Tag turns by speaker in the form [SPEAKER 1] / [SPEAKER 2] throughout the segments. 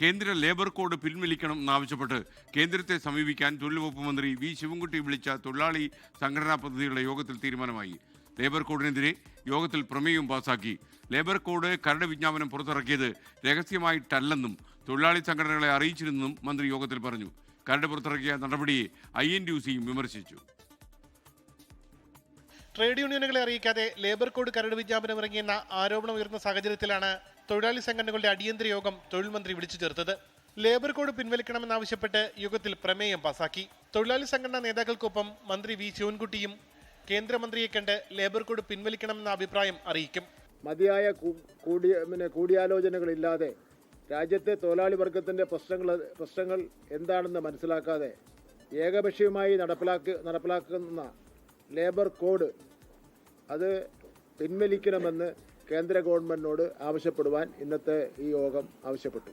[SPEAKER 1] കേന്ദ്ര labour code പിൻവലിക്കണം എന്നാവശ്യപ്പെട്ട് കേന്ദ്രത്തെ സമീപിക്കാൻ തൊഴിൽ വകുപ്പ് മന്ത്രി വി ശിവൻകുട്ടി വിളിച്ച തൊഴിലാളി സംഘടനാ പദ്ധതിയുടെ യോഗത്തിൽ തീരുമാനമായി. ലേബർ കോഡിനെതിരെ യോഗത്തിൽ പ്രമേയവും പാസാക്കി. ലേബർ കോഡ് കരട് വിജ്ഞാപനം പുറത്തിറക്കിയത് രഹസ്യമായിട്ടല്ലെന്നും തൊഴിലാളി സംഘടനകളെ അറിയിച്ചിരുന്നെന്നും മന്ത്രി യോഗത്തിൽ പറഞ്ഞു. കരട് പുറത്തിറക്കിയ നടപടിയെ ഐ എൻ ഡി യു സിയും വിമർശിച്ചു.
[SPEAKER 2] ട്രേഡ് യൂണിയനുകളെ അറിയിക്കാതെ ലേബർ കോഡ് കരട് വിജ്ഞാപനം ഇറങ്ങിയെന്ന ആരോപണം ഉയർന്ന സാഹചര്യത്തിലാണ് തൊഴിലാളി സംഘടനകളുടെ അടിയന്തര യോഗം തൊഴിൽ മന്ത്രി വിളിച്ചു ചേർത്തത്. ലേബർ കോഡ് പിൻവലിക്കണമെന്നാവശ്യപ്പെട്ട് യോഗത്തിൽ പ്രമേയം പാസാക്കി. തൊഴിലാളി സംഘടനാ നേതാക്കൾക്കൊപ്പം മന്ത്രി വി ശിവൻകുട്ടിയും കേന്ദ്രമന്ത്രിയെ കണ്ട് ലേബർ കോഡ് പിൻവലിക്കണമെന്ന അഭിപ്രായം അറിയിക്കും.
[SPEAKER 3] മതിയായ കൂടിയാലോചനകളില്ലാതെ രാജ്യത്തെ തൊഴിലാളി വർഗത്തിന്റെ പ്രശ്നങ്ങൾ പ്രശ്നങ്ങൾ എന്താണെന്ന് മനസ്സിലാക്കാതെ ഏകപക്ഷീയമായി നടപ്പിലാക്കി നടപ്പിലാക്കുന്ന ലേബർ കോഡ് അത് പിൻവലിക്കണമെന്ന് കേന്ദ്ര ഗവൺമെന്റിനോട് ആവശ്യപ്പെടുവാൻ ഇന്നത്തെ ഈ യോഗം ആവശ്യപ്പെട്ടു.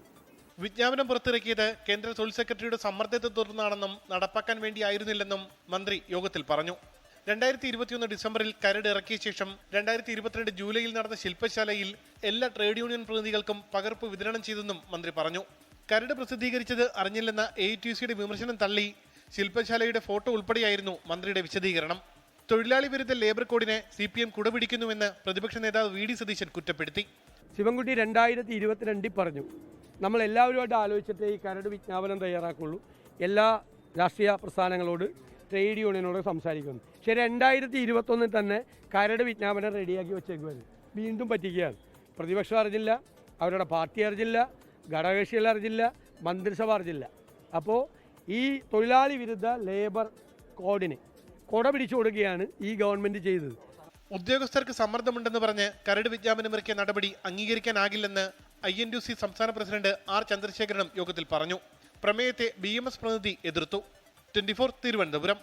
[SPEAKER 2] വിജ്ഞാപനം പുറത്തിറക്കിയത് കേന്ദ്ര തൊഴിൽ സെക്രട്ടറിയുടെ സമ്മർദ്ദത്തെ തുടർന്നാണെന്നും നടപ്പാക്കാൻ വേണ്ടിയായിരുന്നില്ലെന്നും മന്ത്രി യോഗത്തിൽ പറഞ്ഞു. രണ്ടായിരത്തി ഇരുപത്തിയൊന്ന് ഡിസംബറിൽ കരട് ഇറക്കിയ ശേഷം രണ്ടായിരത്തി ഇരുപത്തിരണ്ട് ജൂലൈയിൽ നടന്ന ശില്പശാലയിൽ എല്ലാ ട്രേഡ് യൂണിയൻ പ്രതിനിധികൾക്കും പകർപ്പ് വിതരണം ചെയ്തെന്നും മന്ത്രി പറഞ്ഞു. കരട് പ്രസിദ്ധീകരിച്ചത് അറിഞ്ഞില്ലെന്ന എ ടി സിയുടെ വിമർശനം തള്ളി ശില്പശാലയുടെ ഫോട്ടോ ഉൾപ്പെടെയായിരുന്നു മന്ത്രിയുടെ വിശദീകരണം. തൊഴിലാളി വിരുദ്ധ ലേബർ കോഡിനെ സി പി എം കുടപിടിക്കുന്നുവെന്ന് പ്രതിപക്ഷ നേതാവ് വി ഡി സതീശൻ കുറ്റപ്പെടുത്തി.
[SPEAKER 4] ശിവൻകുട്ടി രണ്ടായിരത്തി ഇരുപത്തിരണ്ടിൽ പറഞ്ഞു നമ്മൾ എല്ലാവരുമായിട്ട് ആലോചിച്ചിട്ട് ഈ കരട് വിജ്ഞാപനം തയ്യാറാക്കുള്ളൂ. എല്ലാ രാഷ്ട്രീയ പ്രസ്ഥാനങ്ങളോട് ട്രേഡ് യൂണിയനോട് സംസാരിക്കുന്നു. പക്ഷേ രണ്ടായിരത്തി ഇരുപത്തൊന്നിൽ തന്നെ കരട് വിജ്ഞാപനം റെഡിയാക്കി വെച്ചേക്കുമായിരുന്നു വീണ്ടും പറ്റിക്കുകയാണ്. പ്രതിപക്ഷം അറിഞ്ഞില്ല അവരുടെ പാർട്ടി അറിഞ്ഞില്ല ഘടകകക്ഷികൾ അറിഞ്ഞില്ല മന്ത്രിസഭ അറിഞ്ഞില്ല. അപ്പോൾ ഈ തൊഴിലാളി വിരുദ്ധ ലേബർ കോഡിന് കൊട പിടിച്ചു കൊടുക്കുകയാണ് ഈ ഗവൺമെന്റ് ചെയ്തത്.
[SPEAKER 2] ഉദ്യോഗസ്ഥർക്ക് സമ്മർദ്ദമുണ്ടെന്ന് പറഞ്ഞ് കരട് വിജ്ഞാപനമിറക്കിയ നടപടി അംഗീകരിക്കാനാകില്ലെന്ന് ഐ എൻ യു സി സംസ്ഥാന പ്രസിഡന്റ് ആർ ചന്ദ്രശേഖരനും യോഗത്തിൽ പറഞ്ഞു. പ്രമേയത്തെ ബി എം എസ് പ്രതിനിധി എതിർത്തു. Twenty four Thiruvananthapuram.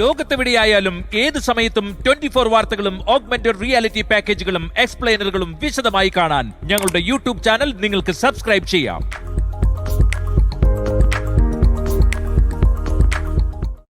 [SPEAKER 5] ലോകത്തെവിടെയായാലും ഏത് സമയത്തും ട്വന്റി ഫോർ വാർത്തകളും ഓഗ്മെന്റഡ് റിയാലിറ്റി പാക്കേജുകളും എക്സ്പ്ലെയിനറുകളും വിശദമായി കാണാൻ ഞങ്ങളുടെ യൂട്യൂബ് ചാനൽ നിങ്ങൾക്ക് സബ്സ്ക്രൈബ് ചെയ്യാം.